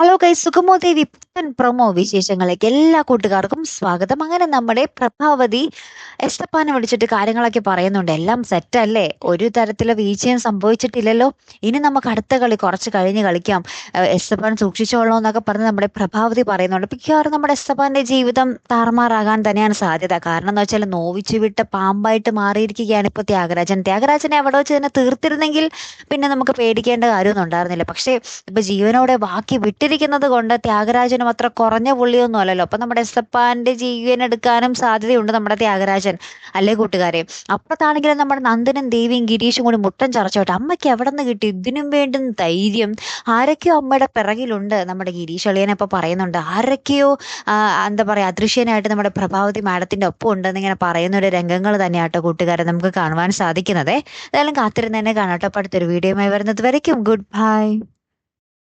Hello guys, Sugamo Devi promo വിശേഷങ്ങളിലേക്ക് എല്ലാ കൂട്ടുകാർക്കും സ്വാഗതം. അങ്ങനെ നമ്മുടെ പ്രഭാവതി എസ്തപ്പാനെ വിളിച്ചിട്ട് കാര്യങ്ങളൊക്കെ പറയുന്നുണ്ട്. എല്ലാം സെറ്റ് അല്ലേ? ഒരു തരത്തിലുള്ള വീഴ്ചയും സംഭവിച്ചിട്ടില്ലല്ലോ. ഇനി നമുക്ക് അടുത്ത കളി കുറച്ച് കഴിഞ്ഞ് കളിക്കാം. എസ്തപ്പാൻ സൂക്ഷിച്ചോളൂ എന്നൊക്കെ പറഞ്ഞ് നമ്മുടെ പ്രഭാവതി പറയുന്നുണ്ട്. മിക്കവാറും നമ്മുടെ എസ്തപ്പാന്റെ ജീവിതം താറുമാറാകാൻ തന്നെയാണ് സാധ്യത. കാരണം എന്ന് വെച്ചാൽ നോവിച്ചു വിട്ട പാമ്പായിട്ട് മാറിയിരിക്കുകയാണ് ഇപ്പോൾ ത്യാഗരാജൻ. ത്യാഗരാജനെ അവിടെ വെച്ച് തന്നെ തീർത്തിരുന്നെങ്കിൽ പിന്നെ നമുക്ക് പേടിക്കേണ്ട കാര്യമൊന്നും ഉണ്ടായിരുന്നില്ല. പക്ഷേ ഇപ്പൊ ജീവനോടെ ബാക്കി വിട്ടിരിക്കുന്നത് കൊണ്ട് ത്യാഗരാജനും അത്ര കുറഞ്ഞ പുള്ളിയൊന്നും അല്ലല്ലോ അപ്പൊ നമ്മുടെ എസ്തപ്പാന്റെ ജീവൻ എടുക്കാനും സാധ്യതയുണ്ട് നമ്മുടെ ത്യാഗരാജൻ അല്ലേ കൂട്ടുകാരെ? അപ്പുറത്താണെങ്കിലും നമ്മുടെ നന്ദനും ദേവിയും ഗിരീഷും കൂടി മുട്ടൻ ചറച്ചോട്ടെ. അമ്മയ്ക്ക് എവിടെ നിന്ന് കിട്ടി? ഇതിനും വേണ്ടുന്ന ധൈര്യം ആരൊക്കെയോ അമ്മയുടെ പിറകിലുണ്ട് നമ്മുടെ ഗിരീഷ് അളിയനെ ഇപ്പൊ പറയുന്നുണ്ട്. ആരൊക്കെയോ എന്താ പറയാ അദൃശ്യനായിട്ട് നമ്മുടെ പ്രഭാവതി മാഡത്തിന്റെ ഒപ്പം ഉണ്ടെന്ന് ഇങ്ങനെ പറയുന്ന ഒരു രംഗങ്ങൾ തന്നെയാട്ടോ കൂട്ടുകാരെ നമുക്ക് കാണുവാൻ സാധിക്കുന്നത്. ഏതായാലും കാത്തിരുന്ന് തന്നെ കാണാട്ടോ. അടുത്തൊരു വീഡിയോയുമായി വരുന്നത് വരയ്ക്കും. Good bye.